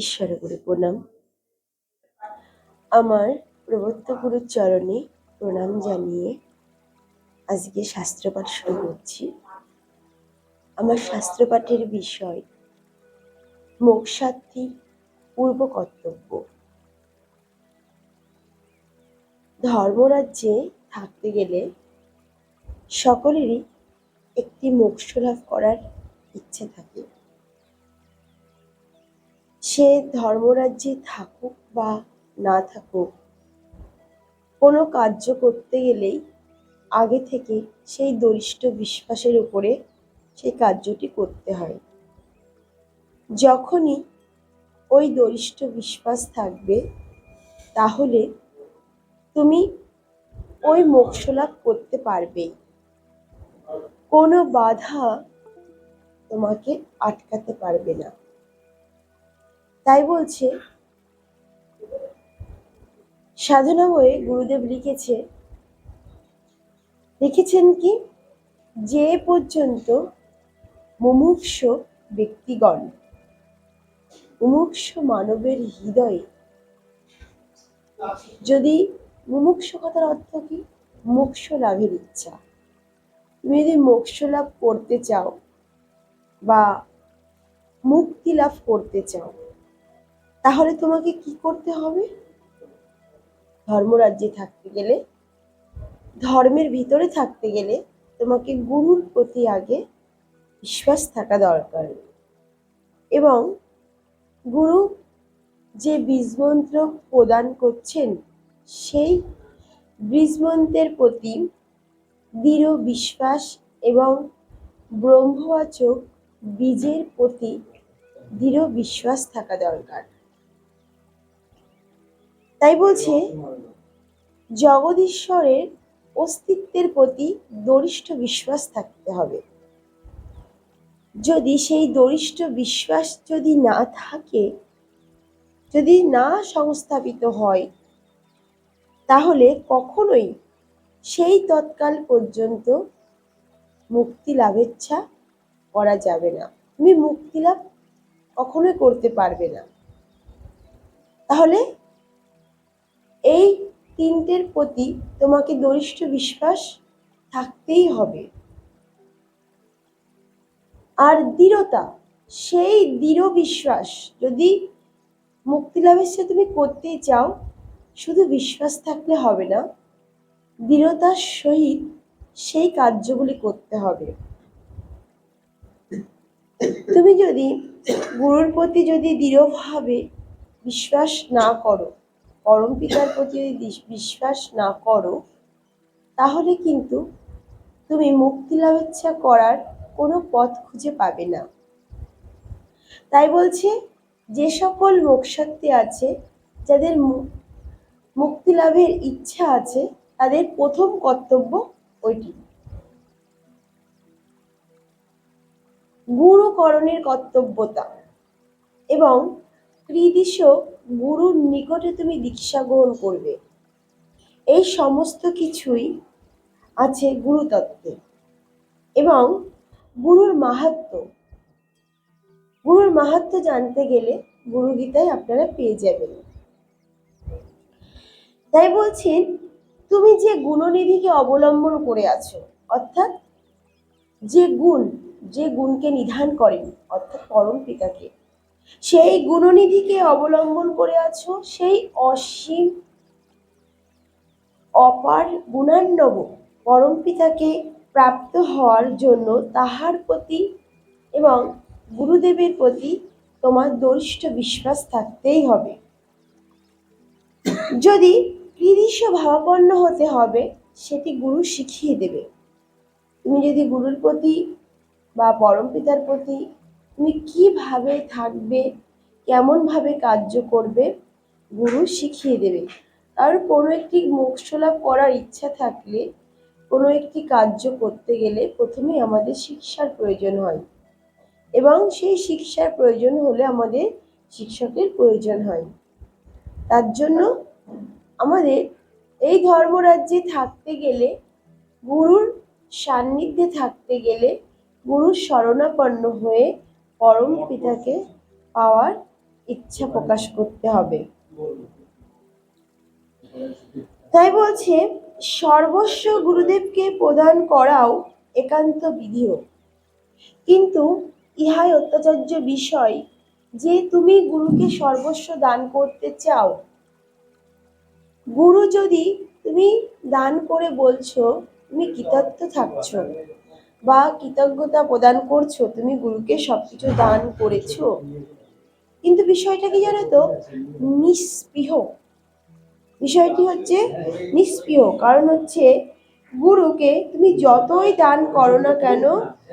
ঈশ্বরে গুরু, প্রণাম। আমার প্রবর্ত গুরুর চরণে প্রণাম জানিয়ে আজকে শাস্ত্রপাঠ শুরু করছি। আমার শাস্ত্রপাঠের বিষয় মোক্ষার্থী পূর্ব কর্তব্য। ধর্মরাজ্যে থাকতে গেলে সকলেরই একটি মোক্ষ লাভ করার ইচ্ছে থাকে। সে ধর্মরাজ্যে থাকুক বা না থাকুক, কোনো কার্য করতে গেলেই আগে থেকে সেই দরিষ্ঠ বিশ্বাসের উপরে সেই কার্যটি করতে হয়। যখনই ওই দরিষ্ঠ বিশ্বাস থাকবে, তাহলে তুমি ওই মোক্ষ লাভ করতে পারবেই কোনো বাধা তোমাকে আটকাতে পারবে না। তাই বলছে, সাধনা বইয়ে গুরুদেব লিখেছে, লিখেছেন কি? যে পর্যন্ত মুমুক্ষ ব্যক্তিগণ মুমুক্ষ মানবের হৃদয়ে, যদি মুমুক্ষ কথার অর্থ কি? মোক্ষ লাভের ইচ্ছা। তুমি যদি মোক্ষ লাভ করতে চাও বা মুক্তি লাভ করতে চাও তাহলে তোমাকে কি করতে হবে? ধর্মরাজ্যে থাকতে গেলে, ধর্মের ভিতরে থাকতে গেলে তোমাকে গুরুর প্রতি আগে বিশ্বাস থাকা দরকার। এবং গুরু যে বীজমন্ত্র প্রদান করছেন, সেই বীজমন্ত্রের প্রতি দৃঢ় বিশ্বাস এবং ব্রহ্মবাচক বীজের প্রতি দৃঢ় বিশ্বাস থাকা দরকার। তাই বলছে, জগদীশ্বরের অস্তিত্বের প্রতি দরিষ্ঠ বিশ্বাস থাকতে হবে। যদি সেই দরিষ্ঠ বিশ্বাস যদি না থাকে, যদি না সংস্থাপিত হয়, তাহলে কখনোই সেই তৎকাল পর্যন্ত মুক্তি লাভেচ্ছা করা যাবে না। তুমি মুক্তি লাভ কখনোই করতে পারবে না। তাহলে এই তিনটের প্রতি তোমাকে দরিষ্ঠ বিশ্বাস থাকতেই হবে। আর দৃঢ়তা, সেই দৃঢ় বিশ্বাস যদি মুক্তি লাভের সাথে তুমি করতেই চাও, শুধু বিশ্বাস থাকলে হবে না, দৃঢ়তার সহিত সেই কার্যগুলি করতে হবে। তুমি যদি গুরুর প্রতি যদি দৃঢ়ভাবে বিশ্বাস না করো পরম পিতার প্রতি যদি বিশ্বাস না করো, তাহলে কিন্তু তুমি মুক্তি লাভেচ্ছা করার কোনো পথ খুঁজে পাবে না। তাই বলছে, যে সকল মোক্ষার্থী আছে, যাদের মুক্তি লাভের ইচ্ছা আছে, তাদের প্রথম কর্তব্য ওইটি। গুরুকরণের কর্তব্যতা এবং ক্রিদিশ গুরুর নিকটে তুমি দীক্ষা গ্রহণ করবে। এই সমস্ত কিছুই আছে গুরুতত্ত্বে এবং গুরুর মাহাত্ম। গুরুর মাহাত্ম জানতে গেলে গুরু গীতায় আপনারা পেয়ে যাবেন। তাই বলছেন, তুমি যে গুণনিধিকে অবলম্বন করে আছো, অর্থাৎ যে গুণ, যে গুণকে নিধান করেন, অর্থাৎ পরম পিতাকে সেই গুণনিধিকে অবলম্বন করে আছো, সেই অসীম অপার গুণান্নব পরম পিতাকে প্রাপ্ত হওয়ার জন্য তাহার প্রতি এবং গুরুদেবের প্রতি তোমার দরিষ্ঠ বিশ্বাস থাকতেই হবে। যদি কৃদিশ ভাবাপন্ন হতে হবে, সেটি গুরু শিখিয়ে দেবে। তুমি যদি গুরুর প্রতি বা পরম পিতার প্রতি তুমি কীভাবে থাকবে, কেমনভাবে কার্য করবে, গুরু শিখিয়ে দেবে। আর কোনো একটি মোক্ষ লাভ করার ইচ্ছা থাকলে, কোনো একটি কার্য করতে গেলে প্রথমে আমাদের শিক্ষার প্রয়োজন হয়। এবং সেই শিক্ষার প্রয়োজন হলে আমাদের শিক্ষকের প্রয়োজন হয়। তার জন্য আমাদের এই ধর্মরাজ্যে থাকতে গেলে, গুরুর সান্নিধ্যে থাকতে গেলে, গুরুর শরণাপন্ন হয়ে পরম পিতাকে পাওয়ার ইচ্ছা প্রকাশ করতে হবে। তাই বলছে, সর্বস্ব গুরুদেবকে প্রদান করাও একান্ত বিধিও কিন্তু ইহাই অত্যাচার্য বিষয় যে তুমি গুরুকে সর্বস্ব দান করতে চাও। গুরু যদি তুমি দান করে বলছো, তুমি কৃতার্থ থাকছো। বা কৃতজ্ঞতা প্রদান করছ, তুমি গুরুকে সবকিছু দান করেছ। কিন্তু বিষয়টা কি জানো তো? নিস্পৃহ বিষয়টি হচ্ছে নিষ্প্রিয় কারণ হচ্ছে গুরুকে তুমি যতই দান করো না কেন,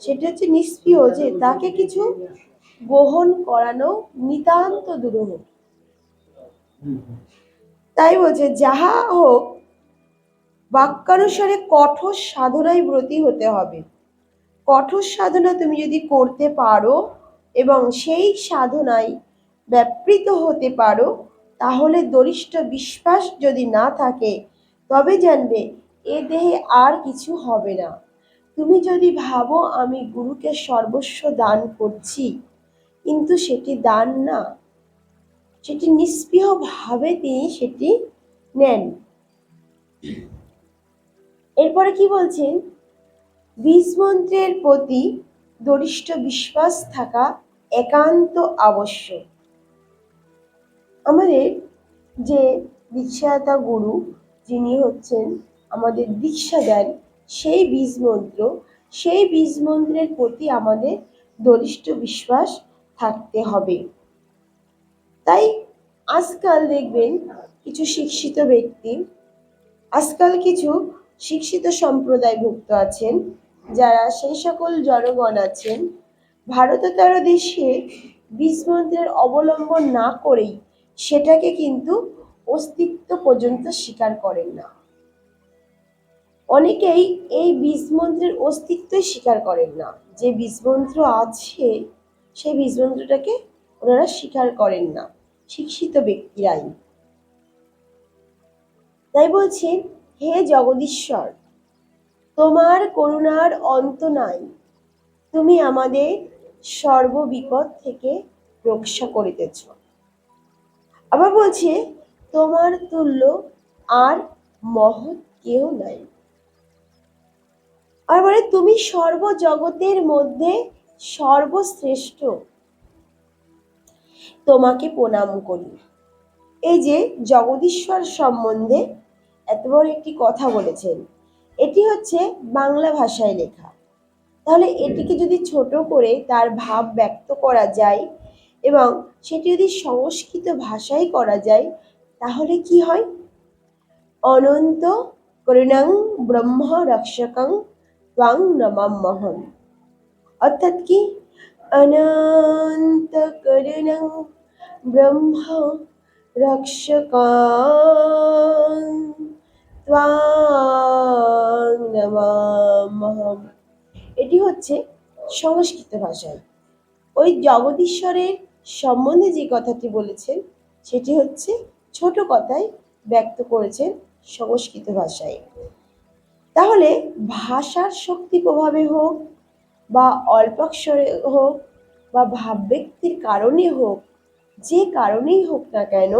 সেটা হচ্ছে নিষ্প্রিয় যে তাকে কিছু গ্রহণ করানো নিতান্ত দুরূহ। তাই বলছে, যাহা হোক, বাক্যানুসারে কঠোর সাধনায় ব্রতী হতে হবে। কঠোর সাধনা তুমি যদি করতে পারো এবং সেই সাধনায় ব্যাপৃত হতে পারো, তাহলে দরিষ্ঠ বিশ্বাস যদি না থাকে, তবে জানবে এ দেহে আর কিছু হবে না। তুমি যদি ভাবো আমি গুরুকে সর্বস্ব দান করছি, কিন্তু সেটি দান না, সেটি নিষ্পৃহভাবে তিনি সেটি নেন। এরপরে কি বলছেন? বীজ মন্ত্রের প্রতি দরিষ্ঠ বিশ্বাস থাকা একান্ত আবশ্যক। আমাদের যে দীক্ষাতা গুরু, যিনি হচ্ছেন আমাদের দীক্ষা দেন, সেই বীজ মন্ত্র, সেই বীজ মন্ত্রের প্রতি আমাদের দরিষ্ঠ বিশ্বাস থাকতে হবে। তাই আজকাল দেখবেন কিছু শিক্ষিত ব্যক্তি, আজকাল কিছু শিক্ষিত সম্প্রদায়ভুক্ত আছেন যারা সেই সকল জনগণ আছেন, ভারততর দেশে বীজ মন্ত্রের অবলম্বন না করেই সেটাকে কিন্তু অস্তিত্ব পর্যন্ত স্বীকার করেন না। অনেকেই এই বীজ মন্ত্রের অস্তিত্বই স্বীকার করেন না। যে বীজ মন্ত্র আছে, সেই বীজ মন্ত্রটাকে ওনারা স্বীকার করেন না, শিক্ষিত ব্যক্তিরাই। তাই বলছেন, হে জগদীশ্বর তোমার করুণার অন্ত নাই। তুমি আমাদের সর্ববিপদ থেকে রক্ষা করিতেছ। আবার বলছে, তোমার তুল্য আর মহৎ কেউ নাই। আর বলে, তুমি সর্বজগতের মধ্যে সর্বশ্রেষ্ঠ। তোমাকে প্রণাম করি। এই যে জগদীশ্বর সম্বন্ধে এত বড় একটি কথা বলেছেন। এটি হচ্ছে বাংলা ভাষায় লেখা। তাহলে এটিকে যদি ছোট করে তার ভাব ব্যক্ত করা যায় এবং সেটি যদি সংস্কৃত ভাষায় করা যায়, তাহলে কি হয়? অনন্ত করুণাং ব্রহ্ম রক্ষকং ত্বাং নমাম্যহম অর্থাৎ কি? অনন্ত করুণাং ব্রহ্ম রক্ষকাং। এটি হচ্ছে সংস্কৃত ভাষায় ওই জগদীশ্বরের সম্বন্ধে যে কথাটি বলেছেন, সেটি হচ্ছে ছোট কথায় ব্যক্ত করেছেন সংস্কৃত ভাষায়। তাহলে ভাষার শক্তি প্রভাবে হোক বা অল্পাক্ষরে হোক বা ভাব ব্যক্তির কারণে হোক, যে কারণেই হোক না কেন,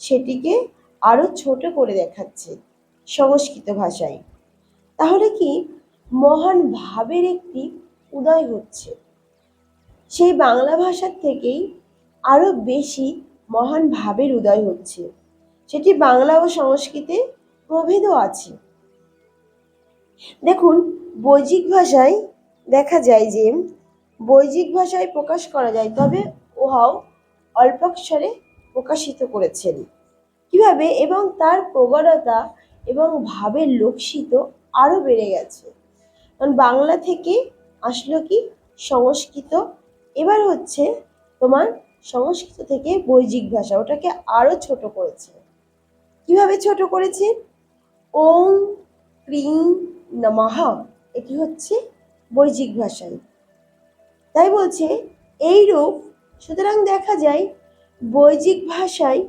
সেটিকে আরও ছোট করে দেখাচ্ছে। সংস্কৃত ভাষায়। তাহলে কি মহান ভাবের একটি উদয় হচ্ছে। সেই বাংলা ভাষার থেকেই আরও বেশি মহান ভাবের উদয় হচ্ছে। সেটি বাংলা ও সংস্কৃতে প্রভেদও আছে। দেখুন বৈজিক ভাষায় দেখা যায় যে বৈজিক ভাষায় প্রকাশ করা যায়, তবে উহাও অল্পাক্ষরে প্রকাশিত করেছেন। কীভাবে? এবং তার প্রবণতা এবং ভাবের লক্ষিত আরও বেড়ে গেছে। কারণ বাংলা থেকে আসলো কি? সংস্কৃত। এবার হচ্ছে তোমার সংস্কৃত থেকে বৈদিক ভাষা। ওটাকে আরও ছোট করেছে। কীভাবে ছোট করেছে? ওং ক্রিং নমঃ। এটি হচ্ছে বৈদিক ভাষায় তাই বলছে এই রূপ সুতরাং দেখা যায় বৈদিক ভাষায়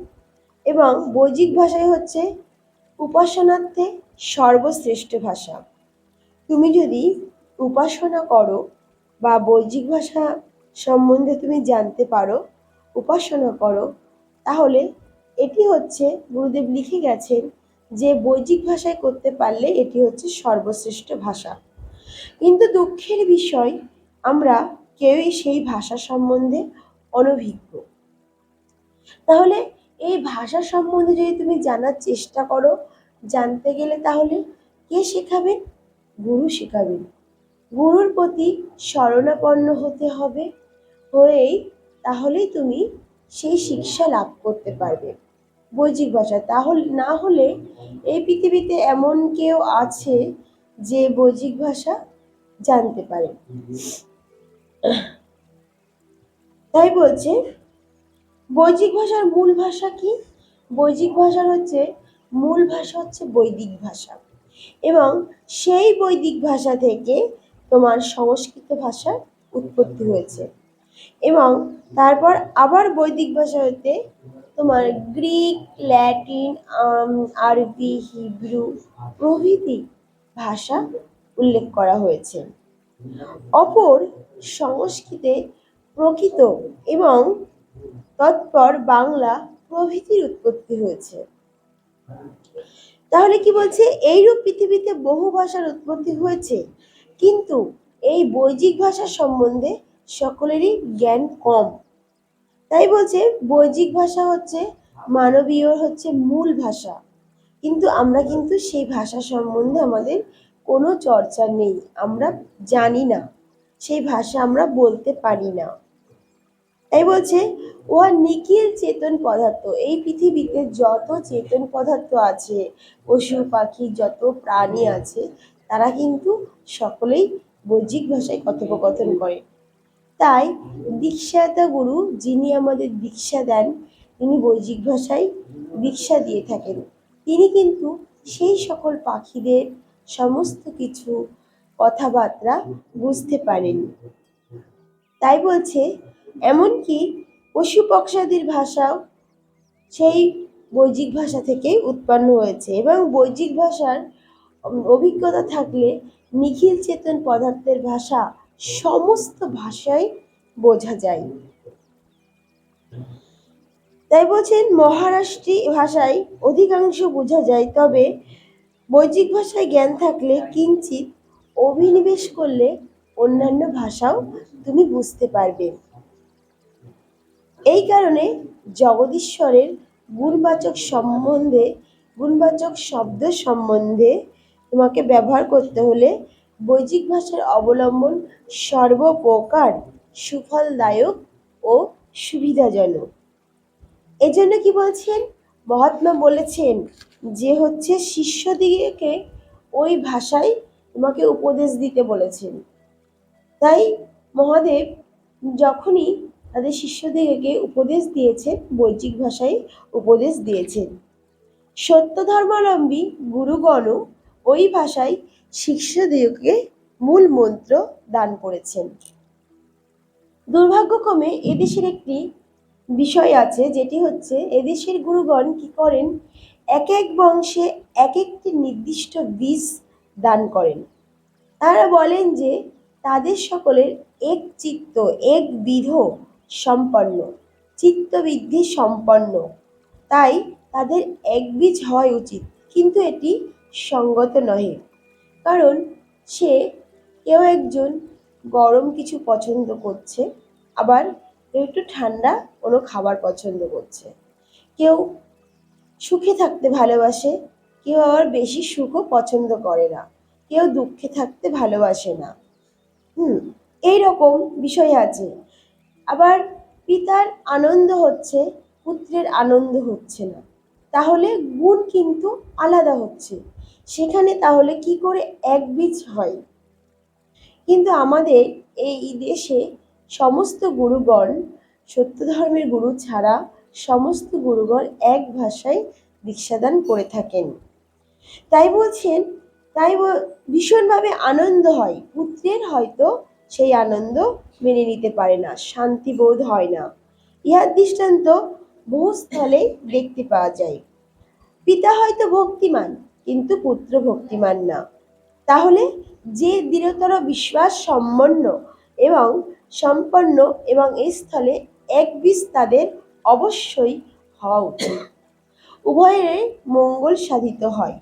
এবং বৈদিক ভাষায় হচ্ছে উপাসনার্থে সর্বশ্রেষ্ঠ ভাষা। তুমি যদি উপাসনা করো বা বৈদিক ভাষা সম্বন্ধে তুমি জানতে পারো, উপাসনা করো, তাহলে এটি হচ্ছে গুরুদেব লিখে গেছেন যে বৈদিক ভাষায় করতে পারলে এটি হচ্ছে সর্বশ্রেষ্ঠ ভাষা। কিন্তু দুঃখের বিষয়, আমরা কেউই সেই ভাষা সম্বন্ধে অনভিজ্ঞ। তাহলে এই ভাষা সম্বন্ধে যদি তুমি জানার চেষ্টা করো, জানতে গেলে তাহলে কে শেখাবেন গুরু শেখাবেন গুরুর প্রতি শরণাপন্ন হতে হবে, হয়েই তাহলেই তুমি সেই শিক্ষা লাভ করতে পারবে। বৈজিক ভাষা তাহলে, না হলে এই পৃথিবীতে এমন কেউ আছে যে বৈজিক ভাষা জানতে পারে। তাই বলছে বৈদিক ভাষার মূল ভাষা কি? বৈদিক ভাষার হচ্ছে, মূল ভাষা হচ্ছে বৈদিক ভাষা। এবং সেই বৈদিক ভাষা থেকে তোমার সংস্কৃত ভাষার উৎপত্তি হয়েছে। এবং তারপর আবার বৈদিক ভাষা হতে তোমার গ্রিক, ল্যাটিন আরবি, হিব্রু প্রভৃতি ভাষা উল্লেখ করা হয়েছে। অপর সংস্কৃতে প্রকৃত এবং তৎপর বাংলা প্রভৃতির উৎপত্তি হয়েছে। তাহলে কি বলছে? এইরূপ পৃথিবীতে বহু ভাষার উৎপত্তি হয়েছে, কিন্তু এই বৈদিক ভাষা সম্বন্ধে সকলেরই জ্ঞান কম। তাই বলছে, বৈদিক ভাষা হচ্ছে মানবীয় হচ্ছে মূল ভাষা, কিন্তু আমরা কিন্তু সেই ভাষা সম্বন্ধে আমাদের কোনো চর্চা নেই, আমরা জানি না, সেই ভাষা আমরা বলতে পারি না। তাই বলছে, ও নিখিল চেতন পদার্থ। এই পৃথিবীতে যত চেতন পদার্থ আছে, পশু, পাখি, যত প্রাণী আছে, তারা কিন্তু সকলেই বৈদিক ভাষায় কথোপকথন করে। তাই দীক্ষাতা গুরু যিনি আমাদের দীক্ষা দেন, তিনি বৈদিক ভাষায় দীক্ষা দিয়ে থাকেন। তিনি কিন্তু সেই সকল পাখিদের সমস্ত কিছু কথাবার্তা বুঝতে পারেন। তাই বলছে এমনকি পশু পক্ষাদির ভাষাও সেই বৈদিক ভাষা থেকেই উৎপন্ন হয়েছে এবং বৈদিক ভাষার অভিজ্ঞতা থাকলে নিখিল চেতন পদার্থের ভাষা সমস্ত ভাষায় বোঝা যায়। তাই বলছেন, মহারাষ্ট্রী ভাষায় অধিকাংশ বোঝা যায়, তবে বৈদিক ভাষায় জ্ঞান থাকলে কিঞ্চিত অভিনিবেশ করলে অন্যান্য ভাষাও তুমি বুঝতে পারবে। এই কারণে জগদীশ্বরের গুণবাচক সম্বন্ধে, গুণবাচক শব্দ সম্বন্ধে তোমাকে ব্যবহার করতে হলে বৈদিক ভাষার অবলম্বন সর্বপ্রকার সুফলদায়ক ও সুবিধাজনক। এজন্য কি বলছেন? মহাত্মা বলেছেন যে হচ্ছে শিষ্যদিগকে ওই ভাষায় তোমাকে উপদেশ দিতে বলেছেন। তাই মহাদেব যখনই তাদের শিষ্যদিগকে উপদেশ দিয়েছেন, বৈদিক ভাষায় উপদেশ দিয়েছেন। সত্য ধর্মাবলম্বী গুরুগণও ওই ভাষায় শিষ্যদিগকে মূল মন্ত্র দান করেছেন। দুর্ভাগ্যক্রমে এদেশের একটি বিষয় আছে, যেটি হচ্ছে এদেশের গুরুগণ কি করেন? এক এক বংশে এক একটি নির্দিষ্ট বীজ দান করেন। তারা বলেন যে তাদের সকলের এক চিত্ত, এক বিধ সম্পন্ন, চিত্তবৃদ্ধি সম্পন্ন। তাই তাদের এক বীজ হওয়াই উচিত, কিন্তু এটি সঙ্গত নহে। কারণ সে কেউ একজন গরম কিছু পছন্দ করছে, আবার কেউ একটু ঠান্ডা কোনো খাবার পছন্দ করছে। কেউ সুখে থাকতে ভালোবাসে, কেউ আবার বেশি সুখও পছন্দ করে না, কেউ দুঃখে থাকতে ভালোবাসে না। হুম, এইরকম বিষয় আছে। আবার পিতার আনন্দ হচ্ছে, পুত্রের আনন্দ হচ্ছে না। তাহলে গুণ কিন্তু আলাদা হচ্ছে। সেখানে তাহলে কি করে এক বীজ হয়? কিন্তু আমাদের এই দেশে সমস্ত গুরুগণ, সত্য ধর্মের গুরু ছাড়া সমস্ত গুরুগণ এক ভাষায় দীক্ষাদান করে থাকেন। তাই বলছেন, তাই ভীষণভাবে আনন্দ হয়। পুত্রের হয়তো সেই আনন্দ মেনে নিতে পারে না শান্তি বোধ হয় না। ইহার দৃষ্টান্ত বহু স্থলে দেখতে পাওয়া যায়। পিতা হয়তো ভক্তিমান, কিন্তু পুত্র ভক্তিমান না। তাহলে যে দৃঢ়তর বিশ্বাস সম্পন্ন এবং সম্পন্ন এবং এই স্থলে এক বীজ তাদের অবশ্যই হওয়া উচিত। উভয়ের মঙ্গল সাধিত হয়।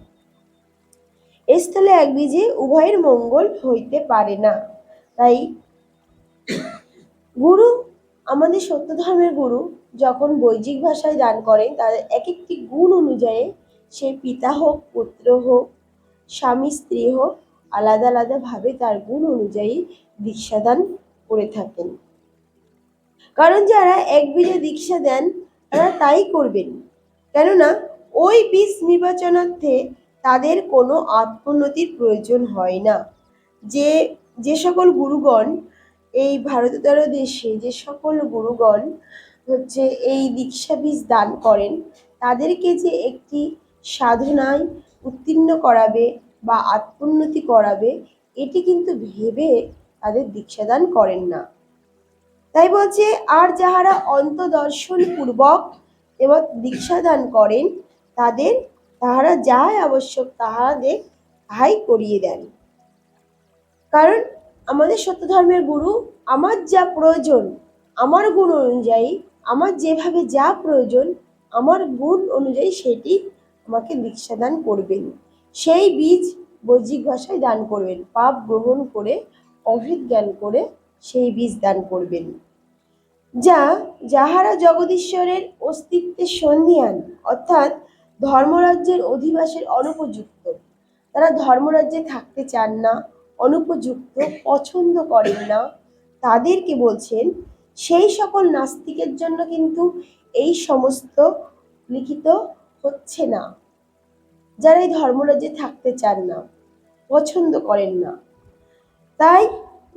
স্থলে এক বীজে উভয়ের মঙ্গল হইতে পারে না। তাই গুরু আমাদের সত্য ধর্মের গুরু যখন বৈদিক ভাষায় দান করেন তাদের এক একটি গুণ অনুযায়ী সে পিতা হোক, পুত্র হোক, স্বামী, স্ত্রী হোক, আলাদা আলাদাভাবে তার গুণ অনুযায়ী দীক্ষাদান করে থাকেন। কারণ যারা এক বীজে দীক্ষা দেন, তারা তাই করবেন। কেননা ওই বীজ নির্বাচনার্থে তাদের কোনো আত্মোন্নতির প্রয়োজন হয় না। যে যে সকল গুরুগণ এই ভারততর দেশে যে সকল গুরুগণ হচ্ছে এই দীক্ষা বীজ দান করেন, তাদেরকে যে একটি সাধনায় উত্তীর্ণ করাবে বা আত্মোন্নতি করাবে, এটি কিন্তু ভেবে তাদের দীক্ষাদান করেন না। তাই বলছে, আর যাহারা অন্তদর্শন পূর্বক এবং দীক্ষাদান করেন, তাদের তাহারা যাহাই আবশ্যক তাহাদের তাহাই করিয়ে দেন। কারণ আমাদের সত্য ধর্মের গুরু, আমার যা প্রয়োজন, আমার গুণ অনুযায়ী, আমার যেভাবে যা প্রয়োজন, আমার গুণ অনুযায়ী সেটি আমাকে দীক্ষা দান করবেন। সেই বীজ বৈদিক ভাষায় দান করবেন, পাপ গ্রহণ করে অভিজ্ঞান জ্ঞান করে সেই বীজ দান করবেন। যা, যাহারা জগদীশ্বরের অস্তিত্বের সন্ধিয়ান অর্থাৎ ধর্মরাজ্যের অধিবাসের অনুপযুক্ত, তারা ধর্মরাজ্যে থাকতে চান না অনুপযুক্ত পছন্দ করেন না। তাদেরকে বলছেন, সেই সকল নাস্তিকের জন্য কিন্তু এই সমস্ত লিখিত হচ্ছে না। যারা এই ধর্মরাজ্যে থাকতে চান না, পছন্দ করেন না। তাই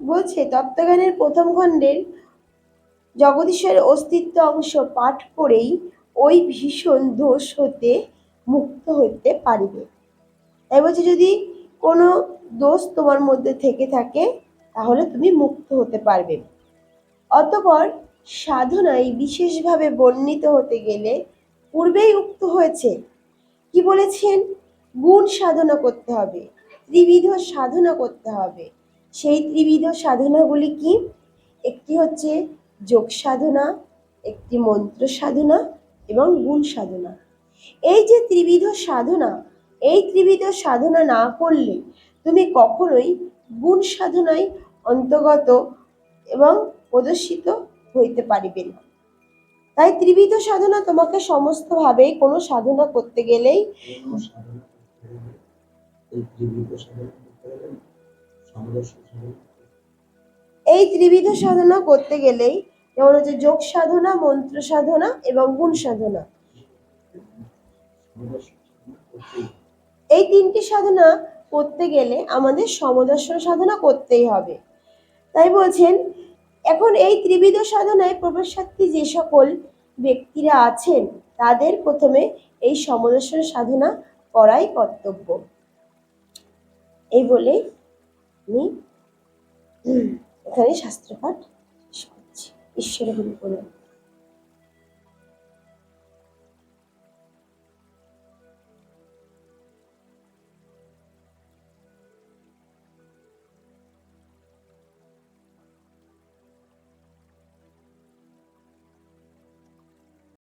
বলছে, তত্ত্বজ্ঞানের প্রথম খণ্ডের জগদীশ্বরের অস্তিত্ব অংশ পাঠ করেই ওই ভীষণ দোষ হতে, মুক্ত হতে পারিবে। তাই যদি কোনো দোষ তোমার মধ্যে থেকে থাকে, তাহলে তুমি মুক্ত হতে পারবে। অতপর সাধনায় বিশেষভাবে বর্ণিত হতে গেলে পূর্বেই উক্ত হয়েছে। কি বলেছেন? গুণ সাধনা করতে হবে, ত্রিবিধ সাধনা করতে হবে। সেই ত্রিবিধ সাধনাগুলি কি? একটি হচ্ছে যোগ সাধনা, একটি মন্ত্র সাধনা এবং গুণ সাধনা। এই যে ত্রিবিধ সাধনা এই ত্রিবিধ সাধনা না করলে তুমি কখনোই গুণ সাধনায় অন্তর্গত এবং প্রদর্শিত হইতে পারিবে না। তাই ত্রিবিধ সাধনা তোমাকে সমস্তভাবে কোনো সাধনা করতে গেলেই এই ত্রিবিধ সাধনা করতে গেলেই যেমন হচ্ছে যোগ সাধনা মন্ত্র সাধনা এবং গুণ সাধনা। এই তিনটি সাধনা করতে গেলে আমাদের সমদর্শন সাধনা করতেই হবে। তাই বলছেন, এখন এই ত্রিবিধ সাধনায় প্রবেশার্থী যে সকল ব্যক্তিরা আছেন, তাদের প্রথমে এই সমদর্শন সাধনা করাই কর্তব্য। এই বলে আমি এখানে শাস্ত্রপাঠ শেষ করছি। ঈশ্বরের